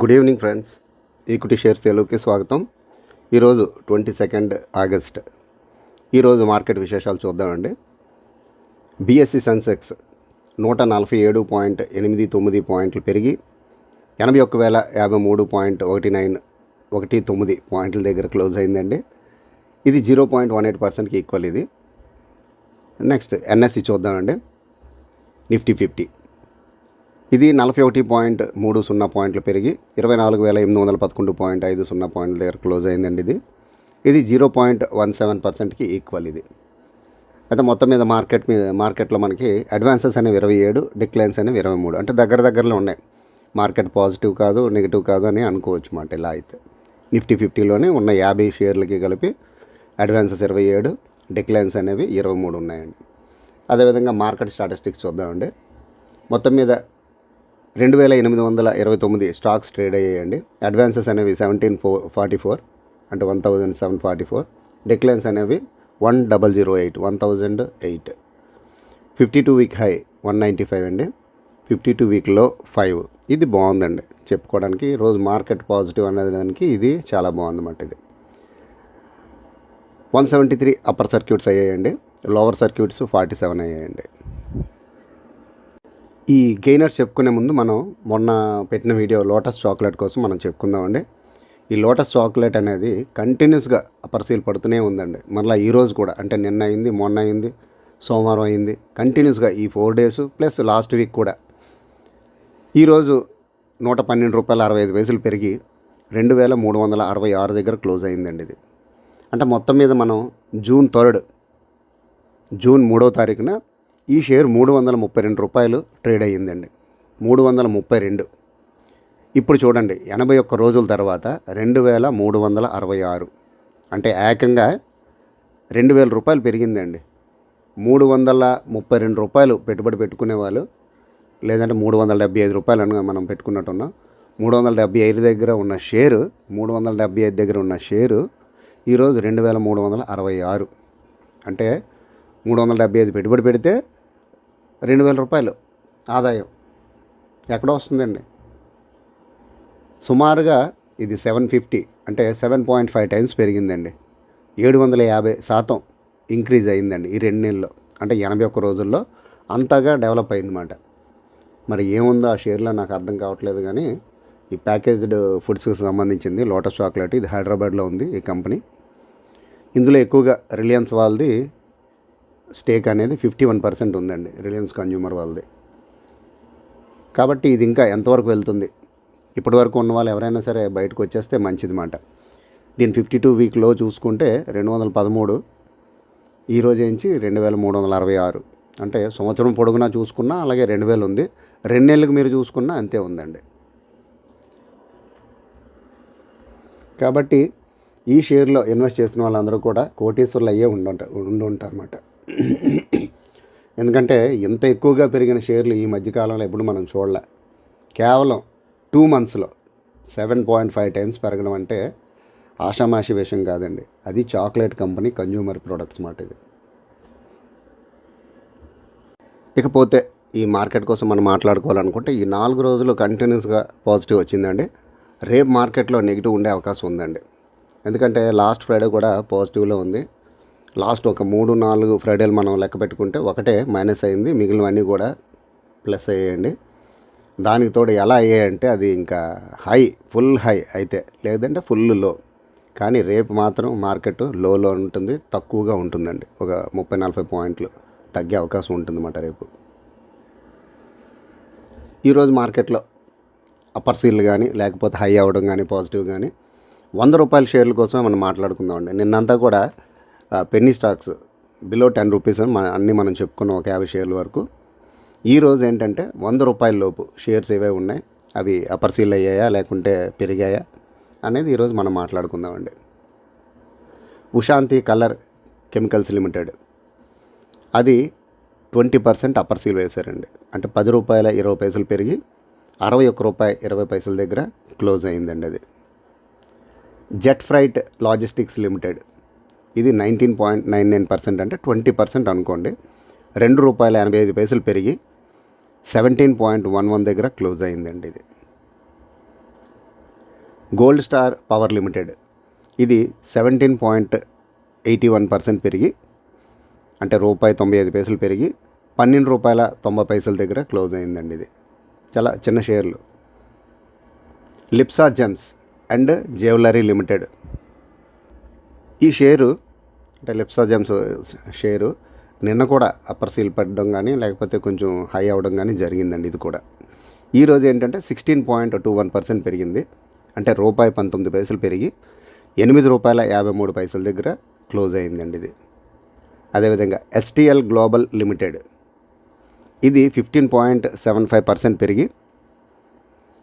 Good evening friends equity shares తెలుగుకి స్వాగతం. ఈరోజు ట్వంటీ సెకండ్ ఆగస్ట్ ఈరోజు మార్కెట్ విశేషాలు చూద్దామండి. బిఎస్సి సెన్సెక్స్ నూట నలభై ఏడు పాయింట్ ఎనిమిది తొమ్మిది పాయింట్లు పెరిగి ఎనభై ఒక్క వేల యాభై మూడు పాయింట్ ఒకటి నైన్ ఒకటి తొమ్మిది పాయింట్ల దగ్గర క్లోజ్ అయిందండి. ఇది జీరో పాయింట్ వన్ ఎయిట్ పర్సెంట్కి ఈక్వల్ ఇది. నెక్స్ట్ ఎన్ఎస్సి చూద్దామండి. నిఫ్టీ ఫిఫ్టీ ఇది నలభై ఒకటి పాయింట్ మూడు సున్నా పాయింట్లు పెరిగి ఇరవై నాలుగు వేల ఎనిమిది వందల పదకొండు పాయింట్ ఐదు సున్నా పాయింట్ల దగ్గర క్లోజ్ అయిందండి ఇది. ఇది జీరో పాయింట్ వన్ సెవెన్ పర్సెంట్కి ఈక్వల్ ఇది. అయితే మొత్తం మీద మార్కెట్ మీద మార్కెట్లో మనకి అడ్వాన్సెస్ అనేవి ఇరవై ఏడు డిక్లైన్స్ అనేవి ఇరవై మూడు. అంటే దగ్గర దగ్గరలో ఉన్నాయి. మార్కెట్ పాజిటివ్ కాదు నెగిటివ్ కాదు అని అనుకోవచ్చు మాట ఇలా అయితే. నిఫ్టీ ఫిఫ్టీలోనే ఉన్న యాభై షేర్లకి కలిపి అడ్వాన్సెస్ ఇరవై ఏడు డిక్లైన్స్ అనేవి ఇరవై మూడు ఉన్నాయండి. అదేవిధంగా మార్కెట్ స్టాటిస్టిక్స్ చూద్దామండి. మొత్తం మీద రెండు వేల ఎనిమిది వందల ఇరవై తొమ్మిది స్టాక్స్ ట్రేడ్ అయ్యాయండి. అడ్వాన్సెస్ అనేవి సెవెంటీన్ ఫోర్ ఫార్టీ ఫోర్ అంటే one thousand seven forty four. Declines అనేవి one double zero eight one thousand eight. Fifty two week high one ninety five అండి. ఫిఫ్టీ టూ వీక్లో ఫైవ్. ఇది బాగుందండి. చెప్పుకోవడానికి రోజు మార్కెట్ పాజిటివ్ అనేదానికి ఇది చాలా బాగుందన్నమాట ఇది. One seventy three upper circuits అయ్యాయండి. లోవర్ సర్క్యూట్స్ ఫార్టీ సెవెన్ అయ్యాయండి. ఈ గెయినర్స్ చెప్పుకునే ముందు మనం మొన్న పెట్టిన వీడియో లోటస్ చాక్లెట్ కోసం మనం చెప్పుకుందామండి. ఈ లోటస్ చాక్లెట్ అనేది కంటిన్యూస్గా అపర్సీలు పడుతూనే ఉందండి. మరలా ఈరోజు కూడా అంటే నిన్న అయింది మొన్న అయింది సోమవారం అయింది కంటిన్యూస్గా ఈ four days plus last week కూడా. ఈరోజు నూట పన్నెండు రూపాయల అరవై ఐదు పైసలు పెరిగి రెండు వేల మూడు వందల అరవై ఆరు దగ్గర క్లోజ్ అయిందండి ఇది. అంటే మొత్తం మీద మనం జూన్ థర్డ్ జూన్ మూడో తారీఖున ఈ షేర్ మూడు వందల ముప్పై రెండు రూపాయలు ట్రేడ్ అయ్యిందండి. మూడు వందల ముప్పై రెండు. ఇప్పుడు చూడండి ఎనభై ఒక్క రోజుల తర్వాత రెండు వేల మూడు వందల అరవై ఆరు. అంటే ఏకంగా రెండు వేల రూపాయలు పెరిగిందండి. మూడు వందల ముప్పై రెండు రూపాయలు పెట్టుబడి పెట్టుకునే వాళ్ళు లేదంటే మూడు వందల డెబ్బై ఐదు రూపాయలు అని మనం పెట్టుకున్నట్టున్నాం. మూడు వందల డెబ్బై ఐదు దగ్గర ఉన్న షేరు మూడు వందల డెబ్బై ఐదు దగ్గర ఉన్న షేరు ఈరోజు రెండు వేల మూడు వందల అరవై ఆరు. అంటే మూడు వందల డెబ్బై ఐదు పెట్టుబడి పెడితే రెండు వేల రూపాయలు ఆదాయం. ఎక్కడ వస్తుందండి. సుమారుగా ఇది సెవెన్ ఫిఫ్టీ అంటే సెవెన్ పాయింట్ ఫైవ్ టైమ్స్ పెరిగిందండి. ఏడు వందల యాభై శాతం ఇంక్రీజ్ అయిందండి ఈ రెండు నెలల్లో అంటే ఎనభై ఒక్క రోజుల్లో అంతగా డెవలప్ అయిందన్నమాట. మరి ఏముందో ఆ షేర్లో నాకు అర్థం కావట్లేదు కానీ ఈ ప్యాకేజ్డ్ ఫుడ్స్కి సంబంధించింది లోటస్ చాక్లెట్ ఇది హైదరాబాద్లో ఉంది ఈ కంపెనీ. ఇందులో ఎక్కువగా రిలయన్స్ వాళ్ళది స్టేక్ అనేది ఫిఫ్టీ వన్ పర్సెంట్ ఉందండి రిలయన్స్ కన్జ్యూమర్ వాళ్ళది. కాబట్టి ఇది ఇంకా ఎంతవరకు వెళ్తుంది? ఇప్పటివరకు ఉన్న వాళ్ళు ఎవరైనా సరే బయటకు వచ్చేస్తే మంచిది మాట. దీని ఫిఫ్టీ టూ వీక్లో చూసుకుంటే రెండు వందల పదమూడు ఈరోజు నుంచి రెండు వేల మూడు వందల అరవై ఆరు. అంటే సంవత్సరం పొడుగునా చూసుకున్నా అలాగే రెండు వేలు ఉంది. రెండేళ్ళకి మీరు చూసుకున్నా అంతే ఉందండి. కాబట్టి ఈ షేర్లో ఇన్వెస్ట్ చేసిన వాళ్ళందరూ కూడా కోటీశ్వర్లు అయ్యే ఉండు ఉండి ఉంటారన్నమాట ఎందుకంటే ఇంత ఎక్కువగా పెరిగిన షేర్లు ఈ మధ్యకాలంలో ఎప్పుడు మనం చూడలే. కేవలం టూ మంత్స్లో సెవెన్ పాయింట్ ఫైవ్ టైమ్స్ పెరగడం అంటే ఆషామాషి విషయం కాదండి. అది చాక్లెట్ కంపెనీ కన్జ్యూమర్ ప్రొడక్ట్స్ మాట ఇది. ఇకపోతే ఈ మార్కెట్ కోసం మనం మాట్లాడుకోవాలనుకుంటే ఈ నాలుగు రోజులు కంటిన్యూస్గా పాజిటివ్ వచ్చిందండి. రేపు మార్కెట్లో నెగిటివ్ ఉండే అవకాశం ఉందండి. ఎందుకంటే లాస్ట్ ఫ్రైడే కూడా పాజిటివ్లో ఉంది. లాస్ట్ ఒక మూడు నాలుగు ఫ్రైడేలు మనం లెక్క పెట్టుకుంటే ఒకటే మైనస్ అయింది. మిగిలినవన్నీ కూడా ప్లస్ అయ్యాయండి. దానికి తోడు ఎలా అయ్యాయంటే అది ఇంకా హై ఫుల్ హై అయితే లేదంటే ఫుల్లో కానీ రేపు మాత్రం మార్కెట్ లోలో ఉంటుంది తక్కువగా ఉంటుందండి. ఒక ముప్పై నలభై పాయింట్లు తగ్గే అవకాశం ఉంటుందన్నమాట రేపు. ఈరోజు మార్కెట్లో అప్పర్ సీల్ కానీ లేకపోతే హై అవ్వడం కానీ పాజిటివ్ కానీ వంద రూపాయల షేర్ల కోసమే మనం మాట్లాడుకుందామండి. నిన్నంతా కూడా penny stocks below ten rupees అని మన అన్నీ మనం చెప్పుకున్నాం ఒక యాభై షేర్ల వరకు. ఈ రోజు ఏంటంటే వంద రూపాయల లోపు షేర్స్ ఏవే ఉన్నాయి అవి అప్పర్ సీల్ అయ్యాయా లేకుంటే పెరిగాయా అనేది ఈరోజు మనం మాట్లాడుకుందామండి. Ushanti colour chemicals limited. అది ట్వంటీ పర్సెంట్ అప్పర్ సీల్ వేశారండి. అంటే పది రూపాయల ఇరవై పైసలు పెరిగి అరవై ఒక్క రూపాయి ఇరవై పైసల దగ్గర క్లోజ్ అయిందండి అది. జెట్ ఫ్రైట్ లాజిస్టిక్స్ లిమిటెడ్ ఇది nineteen point nine nine percent అంటే ట్వంటీ పర్సెంట్ అనుకోండి. రెండు రూపాయల ఎనభై ఐదు పైసలు పెరిగి సెవెంటీన్ పాయింట్ వన్ వన్ దగ్గర క్లోజ్ అయిందండి ఇది. Gold Star Power limited. ఇది seventeen point eighty one percent పెరిగి అంటే రూపాయి తొంభై ఐదు పైసలు పెరిగి పన్నెండు రూపాయల తొంభై పైసల దగ్గర క్లోజ్ అయిందండి ఇది. చాలా చిన్న షేర్లు. Lypsa Gems and Jewellery limited ఈ షేరు అంటే లిప్సా జెమ్స్ షేరు నిన్న కూడా అప్పర్ సీల్ పడడం కానీ లేకపోతే కొంచెం హై అవ్వడం కానీ జరిగిందండి ఇది కూడా. ఈరోజు ఏంటంటే sixteen point two one percent పెరిగింది. అంటే రూపాయి పంతొమ్మిది పైసలు పెరిగి ఎనిమిది రూపాయల యాభై మూడు పైసల దగ్గర క్లోజ్ అయిందండి ఇది. అదేవిధంగా ఎస్టీఎల్ గ్లోబల్ లిమిటెడ్ ఇది fifteen point seven five percent పెరిగి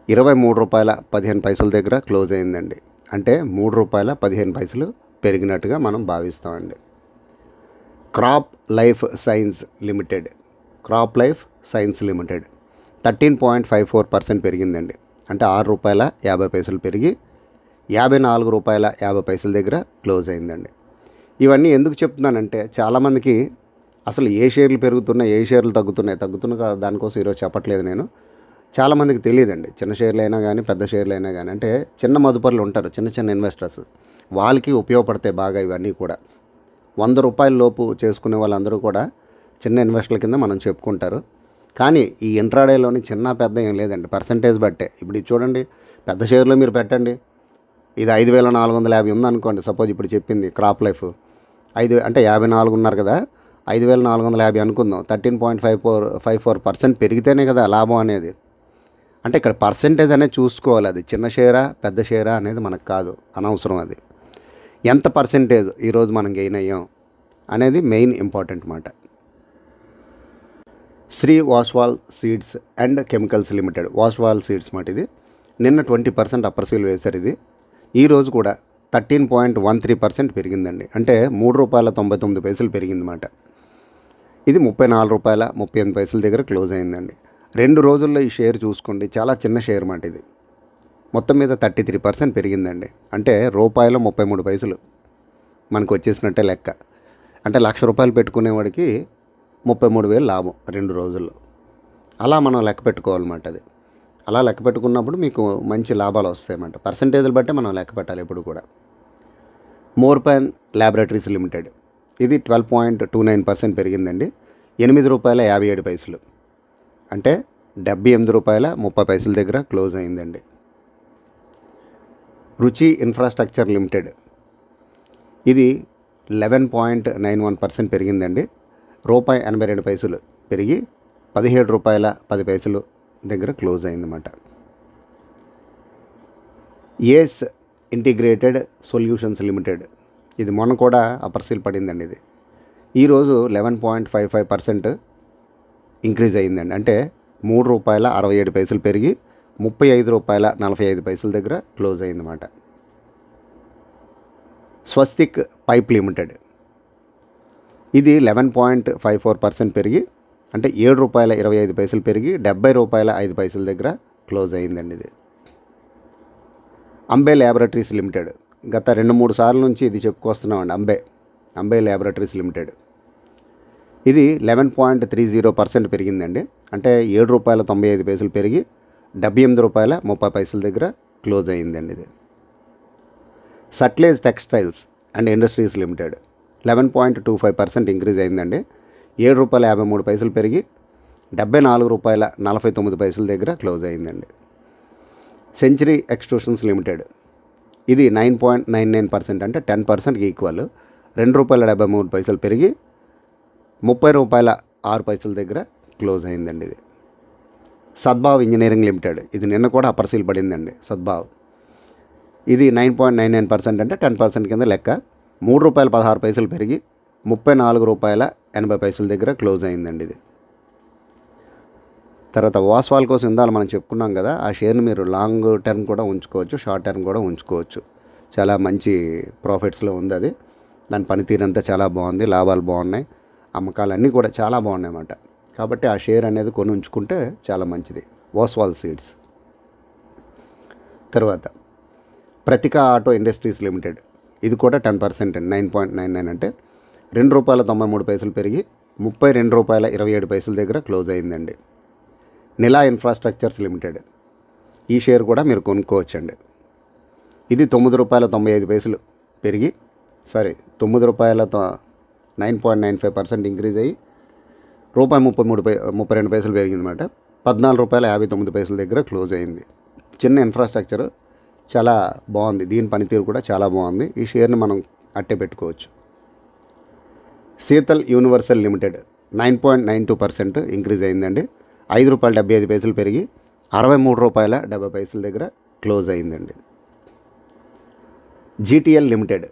ఇరవై మూడు రూపాయల పదిహేను పైసల దగ్గర క్లోజ్ అయిందండి. అంటే మూడు రూపాయల పదిహేను పైసలు పెరిగినట్టుగా మనం భావిస్తామండి. Crop Life Science limited. Crop Life Science limited. Thirteen point five four percent పెరిగిందండి. అంటే ఆరు రూపాయల యాభై పైసలు పెరిగి యాభై నాలుగు రూపాయల యాభై పైసల దగ్గర క్లోజ్ అయిందండి. ఇవన్నీ ఎందుకు చెప్తున్నానంటే చాలామందికి అసలు ఏ షేర్లు పెరుగుతున్నాయి ఏ షేర్లు తగ్గుతున్నాయి తగ్గుతున్న దానికోసం ఈరోజు చెప్పట్లేదు నేను. చాలామందికి తెలియదండి. చిన్న షేర్లు అయినా కానీ పెద్ద షేర్లు అయినా కానీ అంటే చిన్న మదుపర్లు ఉంటారు చిన్న చిన్న ఇన్వెస్టర్స్ వాళ్ళకి ఉపయోగపడతాయి బాగా ఇవన్నీ కూడా. వంద రూపాయల లోపు చేసుకునే వాళ్ళందరూ కూడా చిన్న ఇన్వెస్టర్ల కింద మనం చెప్పుకుంటారు. కానీ ఈ ఇంట్రాడేలోని చిన్న పెద్ద ఏం లేదండి. పర్సంటేజ్ బట్టే. ఇప్పుడు ఇది చూడండి పెద్ద షేర్లో మీరు పెట్టండి. ఇది ఐదు వేల నాలుగు వందల యాభై ఉందనుకోండి సపోజ్ ఇప్పుడు చెప్పింది క్రాప్ లైఫ్. ఐదు అంటే యాభై నాలుగు ఉన్నారు కదా ఐదు వేల నాలుగు వందల యాభై అనుకుందాం. Thirteen point five four five four percent పెరిగితేనే కదా లాభం అనేది. అంటే ఇక్కడ పర్సంటేజ్ అనేది చూసుకోవాలి అది. చిన్న షేరా పెద్ద షేరా అనేది మనకు కాదు. అనవసరం అది. ఎంత పర్సంటేజ్ ఈరోజు మనం గెయిన్ అయ్యాం అనేది మెయిన్ ఇంపార్టెంట్ మాట. శ్రీ వాష్వాల్ సీడ్స్ అండ్ కెమికల్స్ లిమిటెడ్ వాష్వాల్ సీడ్స్ మాట ఇది. నిన్న ట్వంటీ పర్సెంట్ అప్పర్ సీల్ వేశారు ఇది. ఈరోజు కూడా thirteen point one three percent పెరిగిందండి. అంటే మూడు రూపాయల తొంభై తొమ్మిది పైసలు పెరిగిందన్నమాట ఇది ముప్పై నాలుగు రూపాయల ముప్పై ఎనిమిది పైసల దగ్గర క్లోజ్ అయిందండి. రెండు రోజుల్లో ఈ షేర్ చూసుకోండి. చాలా చిన్న షేర్ మాట ఇది. మొత్తం మీద థర్టీ త్రీ పర్సెంట్ పెరిగిందండి. అంటే రూపాయల ముప్పై మూడు పైసలు మనకు వచ్చేసినట్టే లెక్క. అంటే లక్ష రూపాయలు పెట్టుకునేవాడికి ముప్పై మూడు వేలు లాభం రెండు రోజుల్లో. అలా మనం లెక్క పెట్టుకోవాలన్నమాట అది. అలా లెక్క పెట్టుకున్నప్పుడు మీకు మంచి లాభాలు వస్తాయన్నమాట. పర్సంటేజ్లు బట్టే మనం లెక్క పెట్టాలి ఇప్పుడు కూడా. Morepen laboratories limited. ఇది twelve point two nine percent పెరిగిందండి. ఎనిమిది రూపాయల యాభై ఏడు పైసలు. అంటే డెబ్బై ఎనిమిది రూపాయల ముప్పై పైసల దగ్గర క్లోజ్ అయిందండి. Ruchi infrastructure limited. ఇది eleven point nine one percent పెరిగిందండి. రూపాయి ఎనభై రెండు పైసలు పెరిగి పదిహేడు రూపాయల పది పైసలు దగ్గర క్లోజ్ అయిందన్నమాట. Ace integrated solutions limited. ఇది మొన్న కూడా అపర్సీల్ పడిందండి ఇది. ఈరోజు eleven point five five percent increase అయిందండి. అంటే మూడు రూపాయల అరవై ఏడు పైసలు పెరిగి ముప్పై ఐదు రూపాయల నలభై ఐదు పైసల దగ్గర క్లోజ్ అయిందన్నమాట. Swastik pipe limited. ఇది eleven point five four percent పెరిగి అంటే ఏడు రూపాయల ఇరవై ఐదు పైసలు పెరిగి డెబ్బై రూపాయల ఐదు పైసల దగ్గర క్లోజ్ అయిందండి ఇది. Ambe laboratories limited. గత రెండు మూడు సార్ల నుంచి ఇది చెప్పుకొస్తున్నామండి అంబే. Ambe laboratories limited. ఇది eleven point three zero percent పెరిగిందండి. అంటే ఏడు రూపాయల తొంభై ఐదు పైసలు పెరిగి డెబ్బై ఎనిమిది రూపాయల ముప్పై పైసల దగ్గర క్లోజ్ అయిందండి ఇది. Sutlej textiles and industries limited eleven point two five percent increase అయిందండి ఏడు రూపాయల యాభై మూడు పైసలు పెరిగి డెబ్బై నాలుగు రూపాయల నలభై తొమ్మిది పైసల దగ్గర క్లోజ్ అయిందండి సెంచరీ ఎక్స్ట్రూషన్స్ లిమిటెడ్ ఇది nine point nine nine percent అంటే టెన్ పర్సెంట్కి ఈక్వల్. రెండు రూపాయల డెబ్బై మూడు పైసలు పెరిగి ముప్పై రూపాయల ఆరు పైసల దగ్గర క్లోజ్ అయిందండి ఇది. Sadbhav engineering limited. ఇది నిన్న కూడా అప్పర్ పడిందండి సద్భావ్. ఇది nine point nine nine percent అంటే టెన్ పర్సెంట్ కింద లెక్క. మూడు రూపాయల పదహారు పైసలు పెరిగి ముప్పై నాలుగు రూపాయల ఎనభై పైసల దగ్గర క్లోజ్ అయిందండి ఇది. తర్వాత వాస్వాల్ కోసం ఇందాలు మనం చెప్పుకున్నాం కదా ఆ షేర్ని మీరు లాంగ్ టర్మ్ కూడా ఉంచుకోవచ్చు షార్ట్ టర్మ్ కూడా ఉంచుకోవచ్చు. చాలా మంచి ప్రాఫిట్స్లో ఉంది అది. దాని పనితీరంతా చాలా బాగుంది లాభాలు బాగున్నాయి అమ్మకాలు అన్నీ కూడా చాలా బాగున్నాయి అన్నమాట కాబట్టి ఆ షేర్ అనేది కొని ఉంచుకుంటే చాలా మంచిది. వాస్వాల్ సీడ్స్ తర్వాత ప్రతిక ఆటో ఇండస్ట్రీస్ లిమిటెడ్ ఇది కూడా ten percent nine point nine nine అంటే రెండు రూపాయల తొంభై మూడు పైసలు పెరిగి ముప్పై రెండు రూపాయల ఇరవై ఏడు పైసల దగ్గర క్లోజ్ అయిందండి. నిలా ఇన్ఫ్రాస్ట్రక్చర్స్ లిమిటెడ్ ఈ షేర్ కూడా మీరు కొనుక్కోవచ్చండి. ఇది తొమ్మిది రూపాయల తొంభై ఐదు పైసలు పెరిగి సారీ తొమ్మిది రూపాయల nine point nine five percent increase అయ్యి రూపాయి ముప్పై మూడు పై ముప్పై రెండు పైసలు పెరిగిందన్నమాట. పద్నాలుగు రూపాయల యాభై తొమ్మిది పైసల దగ్గర క్లోజ్ అయింది. చిన్న ఇన్ఫ్రాస్ట్రక్చర్ చాలా బాగుంది. దీని పనితీరు కూడా చాలా బాగుంది. ఈ షేర్ని మనం అట్టే పెట్టుకోవచ్చు. Sheetal universal limited nine point nine two percent increase అయిందండి. ఐదు రూపాయల డెబ్బై ఐదు పైసలు పెరిగి అరవై మూడు రూపాయల డెబ్బై పైసల దగ్గర క్లోజ్ అయిందండి. జీటీఎల్ లిమిటెడ్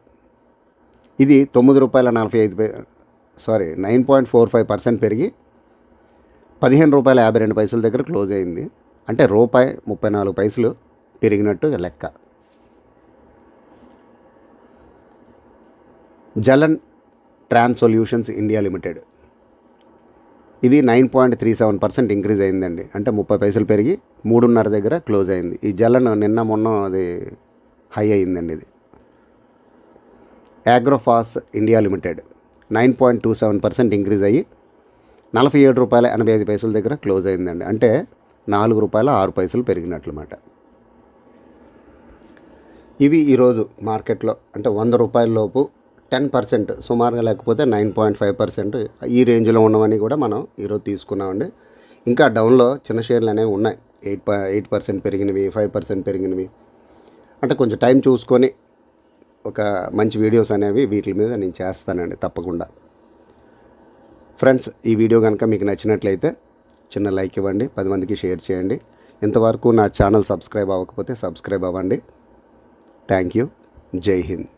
ఇది తొమ్మిది రూపాయల నలభై ఐదు sorry nine point four five percent పెరిగి పదిహేను రూపాయల యాభై రెండు పైసల దగ్గర క్లోజ్ అయింది. అంటే రూపాయి ముప్పై నాలుగు పైసలు పెరిగినట్టు లెక్క. Jalan trans solutions India limited. ఇది nine point three seven percent increase అయిందండి. అంటే ముప్పై పైసలు పెరిగి మూడున్నర దగ్గర క్లోజ్ అయింది. ఈ జలన్ నిన్న మొన్న అది హై అయిందండి ఇది. Agrophos India limited. Nine point two seven percent increase అయ్యి నలభై ఏడు రూపాయల ఎనభై ఐదు పైసల దగ్గర క్లోజ్ అయిందండి. అంటే నాలుగు రూపాయల ఆరు పైసలు పెరిగినట్లమాట. ఇవి ఈరోజు మార్కెట్లో అంటే వంద రూపాయల లోపు టెన్ పర్సెంట్ సుమారుగా లేకపోతే నైన్ పాయింట్ ఫైవ్ పర్సెంట్ ఈ రేంజ్లో ఉన్నవన్నీ కూడా మనం ఈరోజు తీసుకున్నామండి. ఇంకా డౌన్లో చిన్న షేర్లు అనేవి ఉన్నాయి. ఎయిట్ ఎయిట్ పర్సెంట్ పెరిగినవి ఫైవ్ పర్సెంట్ పెరిగినవి. అంటే కొంచెం టైం చూసుకొని ఒక మంచి వీడియోస్ అనేవి వీటి మీద నేను చేస్తానండి తప్పకుండా. ఫ్రెండ్స్ ఈ వీడియో కనుక మీకు నచ్చినట్లయితే చిన్న లైక్ ఇవ్వండి పది మందికి షేర్ చేయండి. ఇంతవరకు నా ఛానల్ సబ్స్క్రైబ్ అవ్వకపోతే సబ్స్క్రైబ్ అవ్వండి. Thank you Jai Hind.